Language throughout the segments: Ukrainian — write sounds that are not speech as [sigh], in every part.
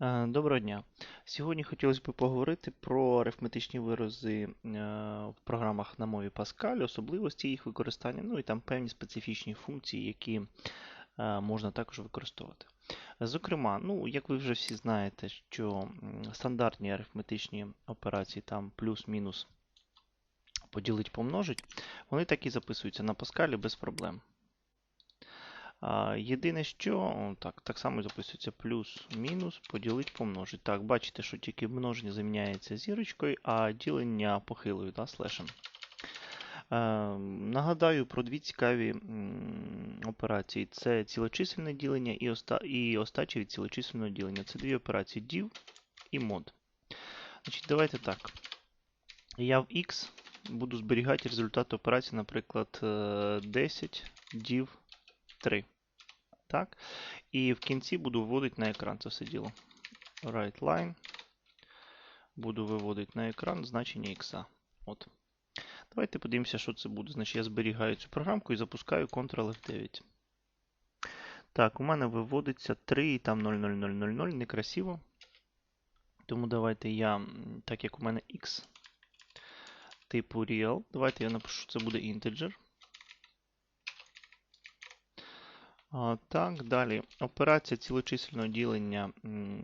Е, Доброго дня. Сьогодні хотілося б поговорити про арифметичні вирази е, в програмах на мові Pascal, особливості їх використання, ну і там певні специфічні функції, які е, можна також використовувати. Зокрема, ну, як ви вже всі знаєте, що стандартні арифметичні операції там плюс-мінус поділить помножить, вони так і записуються на Pascal без проблем. Єдине, що так, так само записується плюс-мінус, поділить, помножить. Так, бачите, що тільки множення заміняється зірочкою, а ділення похилою, да, слешем. Е, нагадаю про дві цікаві операції: це цілочисельне ділення і, оста, і остача від цілочисельного ділення. Це дві операції div і mod. Значить, Давайте так. Я в x буду зберігати результат операції, наприклад, е, 10 div 3. Так. І в кінці буду виводити на екран це все діло. Right line. Буду виводити на екран значення x. От. Давайте подивимося, що це буде. Значить, я зберігаю цю програмку і запускаю Ctrl F9. Так, у мене виводиться 3 і там 00000. Некрасиво. Тому давайте я, так як у мене x типу real, давайте я напишу, це буде integer. А, Так, далі. Операція цілочисельного ділення.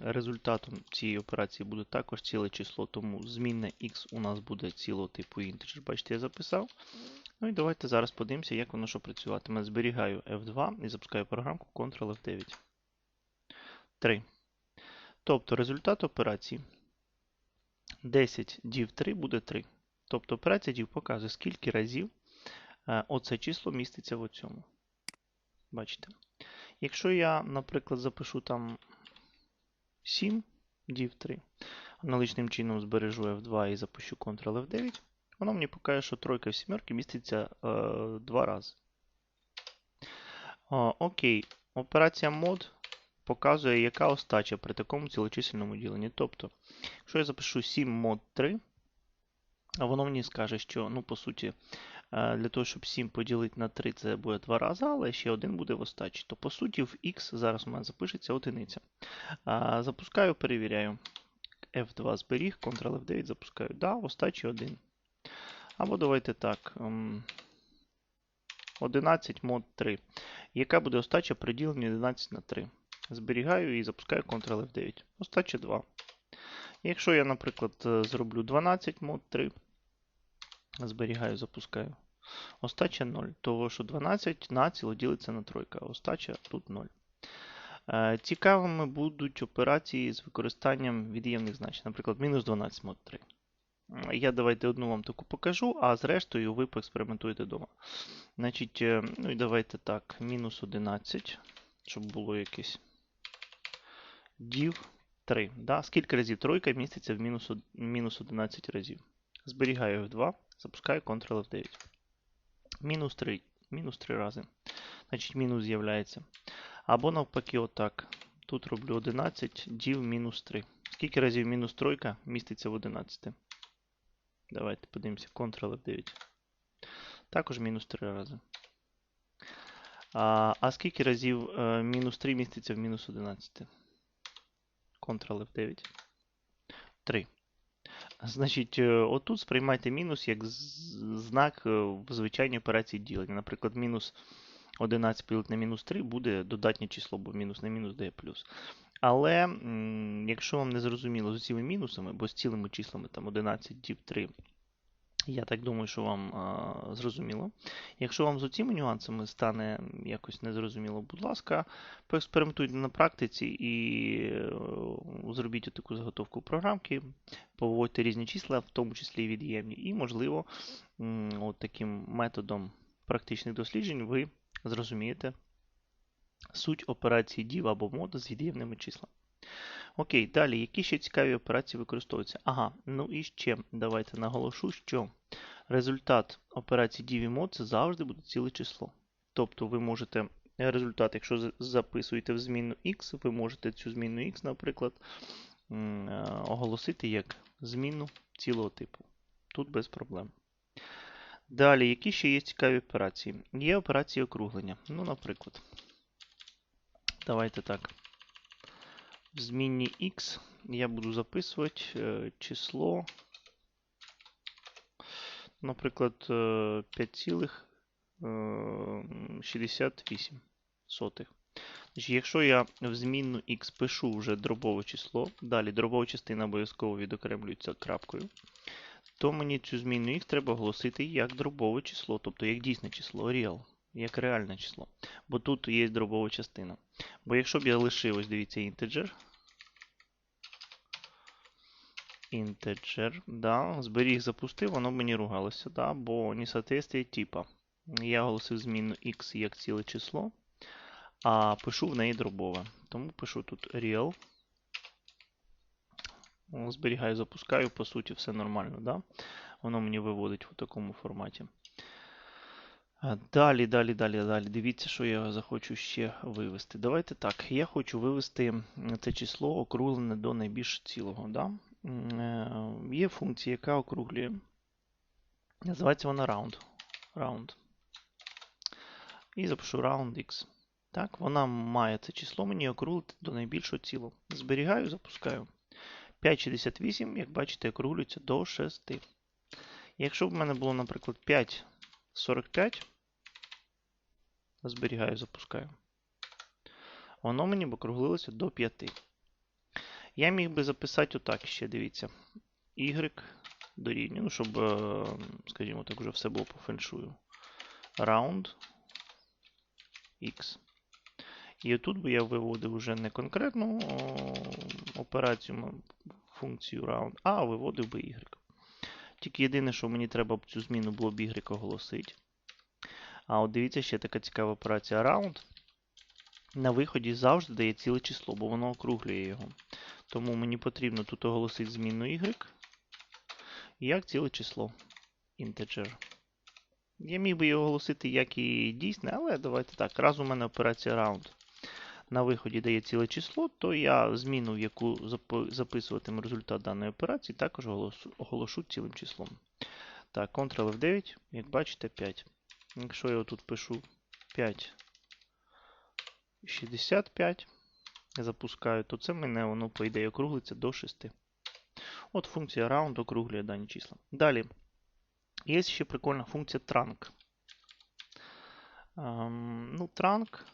Результатом цієї операції буде також ціле число, тому змінне x у нас буде цілого типу integer. Бачите, я записав. Ну і давайте зараз подивимося, як воно що працюватиме. Зберігаю F2 і запускаю програмку Ctrl F9. 3. Тобто результат операції 10 div 3 буде 3. Тобто операція div показує, скільки разів е, оце число міститься в цьому. Бачите? Якщо я, наприклад, запишу там 7 div 3, аналогічним чином збережу F2 і запущу Ctrl F9, воно мені покаже, що тройка в сімерки міститься е, два рази. О, окей, операція mod показує, яка остача при такому цілочисельному діленні. Тобто, якщо я запишу 7 mod 3, а воно мені скаже, що, ну, по суті, е, для того, щоб 7 поділити на 3, це буде 2 рази, але ще один буде в остачі. То, по суті, в x зараз у мене запишеться одиниця. Запускаю, перевіряю. F2 зберіг, Ctrl F9 запускаю. Да, в остачі 1. Або давайте так. ем, 11 мод 3. Яка буде остача при діленні 11 на 3? Зберігаю і запускаю Ctrl F9. Остача 2. Якщо я, наприклад, е, зроблю 12 мод 3, зберігаю, запускаю. Остача 0. Того, що 12 націло ділиться на тройка, остача тут 0. Е, Цікавими будуть операції з використанням від'ємних значень. Наприклад, мінус 12 мод 3. Я давайте одну вам таку покажу, а зрештою ви поекспериментуєте вдома. Значить, е, ну і давайте так, мінус 11, щоб було якесь div 3. Да? Скільки разів тройка міститься в мінус, мінус 11 разів. Зберігаю F2, запускаю Ctrl F9. Мінус 3. Мінус 3 рази. Значить, мінус з'являється. Або навпаки, отак. Тут роблю 11, div мінус 3. Скільки разів мінус тройка міститься в 11? Давайте подивимося. Ctrl F9. Також мінус 3 рази. А, а скільки разів е, мінус 3 міститься в мінус 11? Ctrl F9. 3. Значить, е, отут сприймайте мінус як знак е, в звичайній операції ділення. Наприклад, мінус 11 поділити на мінус 3 буде додатнє число, бо мінус на мінус дає плюс. Але якщо вам не зрозуміло з цими мінусами, бо з цілими числами там 11 діб 3, я так думаю, що вам а, зрозуміло. Якщо вам з цими нюансами стане якось незрозуміло, будь ласка, поекспериментуйте на практиці і е, зробіть таку заготовку програмки, поводьте різні числа, в тому числі і від'ємні, і, можливо, от таким методом практичних досліджень ви зрозумієте суть операції div або mod з від'ємними числами. Окей, далі, які ще цікаві операції використовуються? Ага, ну і ще давайте наголошу, що результат операції div це завжди буде ціле число. Тобто ви можете результат, якщо записуєте в змінну x, ви можете цю змінну x, наприклад, е, оголосити як змінну цілого типу. Тут без проблем. Далі, які ще є цікаві операції? Є операції округлення. Ну, наприклад, давайте так. В змінні x я буду записувати е, число, наприклад, 5,68. Якщо я в змінну x пишу вже дробове число, далі дробова частина обов'язково відокремлюється крапкою, то мені цю змінну x треба оголосити як дробове число, тобто як дійсне число, real, як реальне число. Бо тут є дробова частина. Бо якщо б я лишив, ось дивіться, integer, integer, да, зберіг, запустив, воно б мені ругалося, да, бо несоответствие типа. Я оголосив зміну x як ціле число, а пишу в неї дробове. Тому пишу тут real. Зберігаю, запускаю, по суті, все нормально. Да? Воно мені виводить в такому форматі. Далі, далі, далі, далі. Дивіться, що я захочу ще вивести. Давайте так. Я хочу вивести це число округлене до найбільш цілого. Да? Е, є функція, яка округлює. Називається вона round. round. І запишу round x. Так, Вона має це число мені округлити до найбільшого цілого. Зберігаю, запускаю. 5,68, як бачите, округлюється до 6. Якщо б в мене було, наприклад, 5,45, зберігаю, запускаю. Воно мені б округлилося до 5. Я міг би записати отак ще, дивіться. Y дорівнює, ну, щоб, е, скажімо так, вже все було по феншую. Round X. І тут би я виводив вже не конкретну операцію, функцію round, а виводив би y. Тільки єдине, що мені треба б цю зміну було б y оголосити. А от дивіться, ще така цікава операція round. На виході завжди дає ціле число, бо воно округлює його. Тому мені потрібно тут оголосити зміну y як ціле число. Integer. Я міг би його оголосити як і дійсне, але давайте так. Раз у мене операція round на виході дає ціле число, то я зміну, в яку записуватиму результат даної операції, також оголошу цілим числом. Так, Ctrl F9, як бачите, 5. Якщо я тут пишу 5,65, запускаю, то це мене воно, по ідеї, округлиться до 6. От функція round округлює дані числа. Далі. Є ще прикольна функція trunk. Um, ну, trunk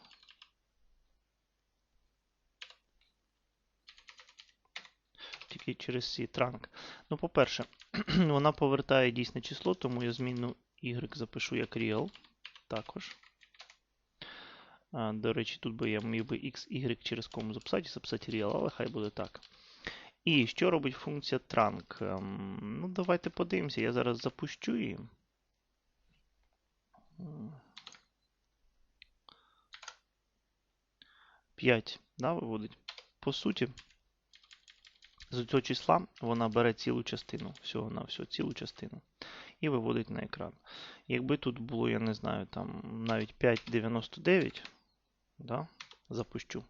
тільки через C trunk. Ну, по-перше, [clears throat] вона повертає дійсне число, тому я зміну y запишу як real. Також. А, До речі, тут би я міг би x, y через кому записати записати real, але хай буде так. І що робить функція trunk? Ем, ну, давайте подивимося. Я зараз запущу її. П'ять, да, виводить. По суті, з цього числа вона бере цілу частину, всього на всього цілу частину, і виводить на екран. Якби тут було, я не знаю, там навіть 5,99, да, запущу.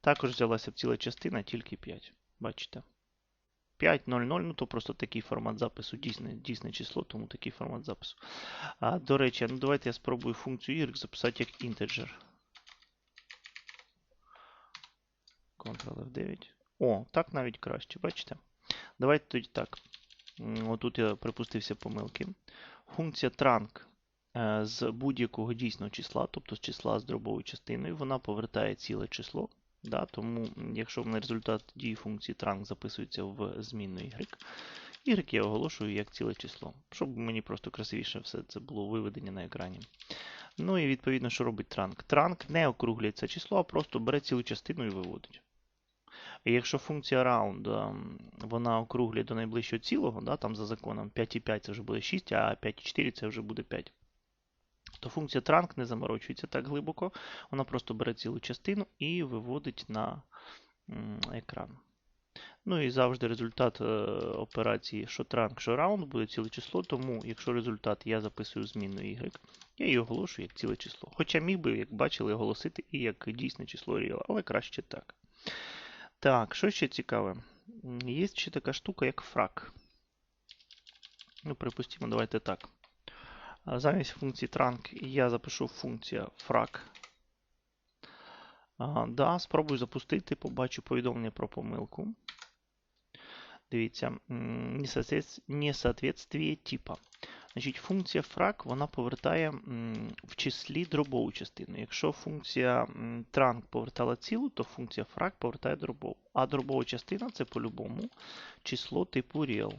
Також взялася б ціла частина, тільки 5. Бачите? 5.00, ну то просто такий формат запису, дійсне дійсне число, тому такий формат запису. А, До речі, ну давайте я спробую функцію y записати як integer. Ctrl F9. О, так навіть краще, бачите? Давайте тоді так. Отут я припустився помилки. Функція trunk е, з будь-якого дійсного числа, тобто з числа з дробовою частиною, вона повертає ціле число. Да, Тому, якщо на результат дії функції trunk записується в змінну y, y я оголошую як ціле число, щоб мені просто красивіше все це було виведення на екрані. Ну і відповідно, що робить trunk? Trunk не округлює це число, а просто бере цілу частину і виводить. І якщо функція round ем, вона округлює до найближчого цілого, да, там за законом 5,5 це вже буде 6, а 5,4 це вже буде 5. То функція trunk не заморочується так глибоко, вона просто бере цілу частину і виводить на екран. Ну і завжди результат е, операції що trunk, що round буде ціле число, тому якщо результат я записую змінну y, я її оголошую як ціле число. Хоча міг би, як бачили, оголосити і як дійсне число real, але краще так. Так, що ще цікаве? Є ще така штука, як фрак. Ну, припустимо, давайте так. Замість функції trunk я запишу функція фрак. А, да, спробую запустити, побачу повідомлення про помилку. Дивіться, несоответствие типа. Значить, функція frac вона повертає в числі дробову частину. Якщо функція м, trunc повертала цілу, то функція frac повертає дробову. А дробова частина це по-любому число типу real.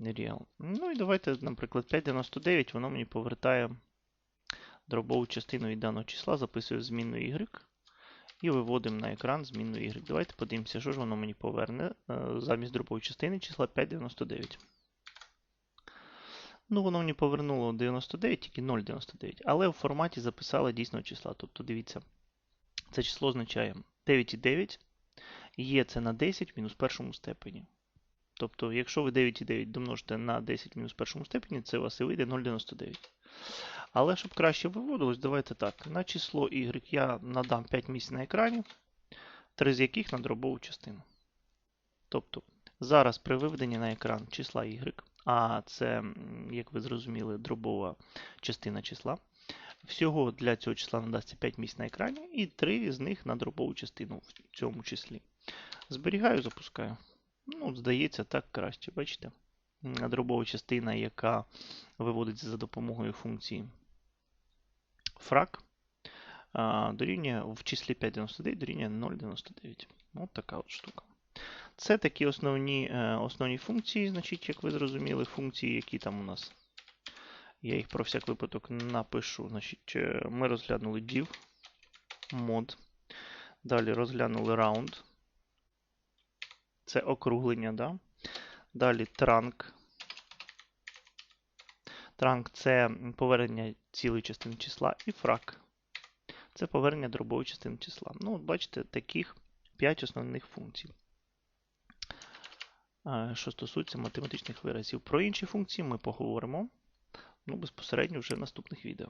Real. Ну і давайте, наприклад, 599, воно мені повертає дробову частину від даного числа, записую змінну y. І виводимо на екран змінну y. Давайте подивимося, що ж воно мені поверне е, замість дробової частини числа 5,99. Ну, воно мені повернуло 99, тільки 0,99. Але в форматі записало дійсного числа. Тобто, дивіться, це число означає 9,9. Є це на 10 в мінус першому степені. Тобто, якщо ви 9,9 домножите на 10 в мінус першому степені, це у вас і вийде 0,99. Але щоб краще виводилось, давайте так. На число y я надам 5 місць на екрані, 3 з яких на дробову частину. Тобто, зараз при виведенні на екран числа y, а це, як ви зрозуміли, дробова частина числа. Всього для цього числа надасться 5 місць на екрані, і 3 з них на дробову частину в цьому числі. Зберігаю, запускаю. Ну, здається, так краще, бачите? Дробова частина, яка виводиться за допомогою функції а, дорівнює в числі 5,99 дорівнює 0,99. От така от штука. Це такі основні, е, основні функції, значить, як ви зрозуміли, функції, які там у нас. Я їх про всяк випадок напишу. Значить, е, Ми розглянули div, mod. Далі розглянули round. Це округлення, да? Далі trunc. Trunc це повернення цілої частини числа. І фрак Це повернення дробової частини числа. Ну, от бачите, таких 5 основних функцій. Е, Що стосується математичних виразів. Про інші функції ми поговоримо ну, безпосередньо вже в наступних відео.